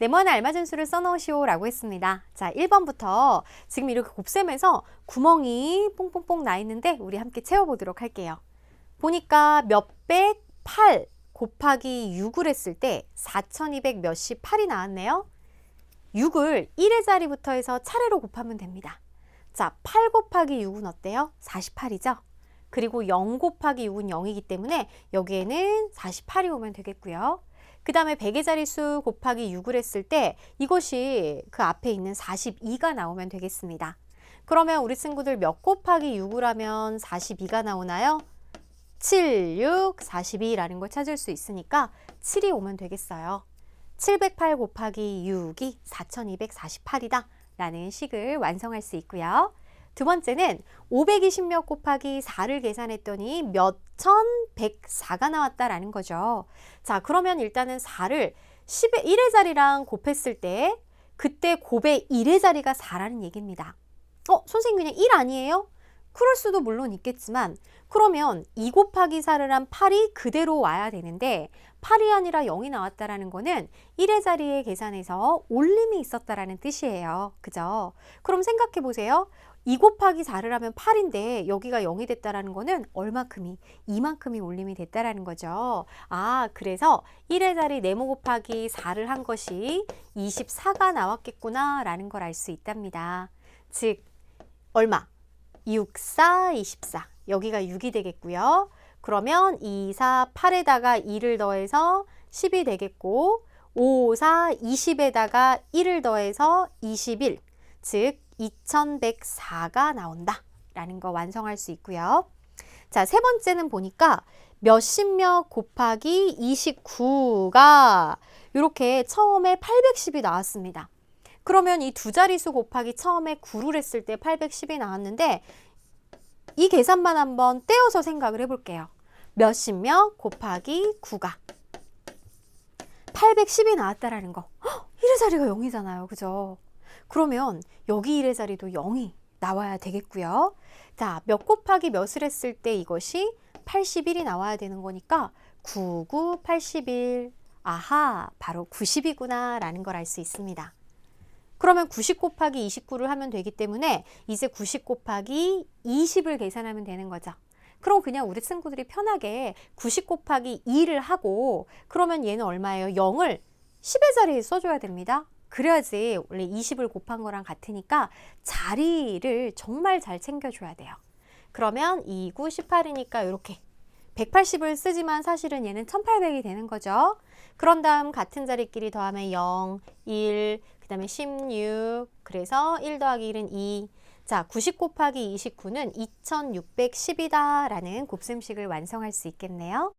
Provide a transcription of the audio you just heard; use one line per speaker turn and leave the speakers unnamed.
네모나 알맞은 수를 써놓으시오 라고 했습니다. 자, 1번부터 지금 이렇게 곱셈에서 구멍이 뽕뽕뽕 나 있는데 우리 함께 채워보도록 할게요. 보니까 몇백 8 곱하기 6을 했을 때 4200 몇십 8이 나왔네요. 6을 1의 자리부터 해서 차례로 곱하면 됩니다. 자, 8 곱하기 6은 어때요? 48이죠? 그리고 0 곱하기 6은 0이기 때문에 여기에는 48이 오면 되겠고요. 그 다음에 100의 자리수 곱하기 6을 했을 때 이것이 그 앞에 있는 42가 나오면 되겠습니다. 그러면 우리 친구들 몇 곱하기 6을 하면 42가 나오나요? 7, 6, 42라는 걸 찾을 수 있으니까 7이 오면 되겠어요. 708 곱하기 6이 4248이다 라는 식을 완성할 수 있고요. 두 번째는 520몇 곱하기 4를 계산했더니 몇 천 104가 나왔다라는 거죠. 자, 그러면 일단은 4를 10의 1의 자리랑 곱했을 때 그때 곱의 1의 자리가 4라는 얘기입니다. 어, 선생님 그냥 1 아니에요? 그럴 수도 물론 있겠지만 그러면 2 곱하기 4를 한 8이 그대로 와야 되는데 8이 아니라 0이 나왔다라는 거는 1의 자리에 계산해서 올림이 있었다라는 뜻이에요. 그죠? 그럼 생각해 보세요. 2 곱하기 4를 하면 8인데 여기가 0이 됐다라는 거는 얼마큼이 이만큼이 올림이 됐다라는 거죠. 아, 그래서 1의 자리 네모 곱하기 4를 한 것이 24가 나왔겠구나 라는 걸 알 수 있답니다. 즉 얼마? 6, 4, 24. 여기가 6이 되겠고요. 그러면 2, 4, 8에다가 2를 더해서 10이 되겠고 5, 4, 20에다가 1을 더해서 21. 즉 2104가 나온다. 라는 거 완성할 수 있고요. 자, 세 번째는 보니까 몇십몇 곱하기 29가 이렇게 처음에 810이 나왔습니다. 그러면 이 두 자리수 곱하기 처음에 9를 했을 때 810이 나왔는데 이 계산만 한번 떼어서 생각을 해볼게요. 몇십몇 곱하기 9가 810이 나왔다라는 거. 헉, 1의 자리가 0이잖아요. 그죠? 그러면 여기 1의 자리도 0이 나와야 되겠고요. 자, 몇 곱하기 몇을 했을 때 이것이 81이 나와야 되는 거니까 99, 81. 아하, 바로 90이구나 라는 걸 알 수 있습니다. 그러면 90 곱하기 29를 하면 되기 때문에 이제 90 곱하기 20을 계산하면 되는 거죠. 그럼 그냥 우리 친구들이 편하게 90 곱하기 2를 하고 그러면 얘는 얼마예요? 0을 10의 자리에 써줘야 됩니다. 그래야지 원래 20을 곱한 거랑 같으니까 자리를 정말 잘 챙겨줘야 돼요. 그러면 2, 9, 18이니까 이렇게 180을 쓰지만 사실은 얘는 1800이 되는 거죠. 그런 다음 같은 자리끼리 더하면 0, 1, 그 다음에 16, 그래서 1 더하기 1은 2. 자, 90 곱하기 29는 2610이다 라는 곱셈식을 완성할 수 있겠네요.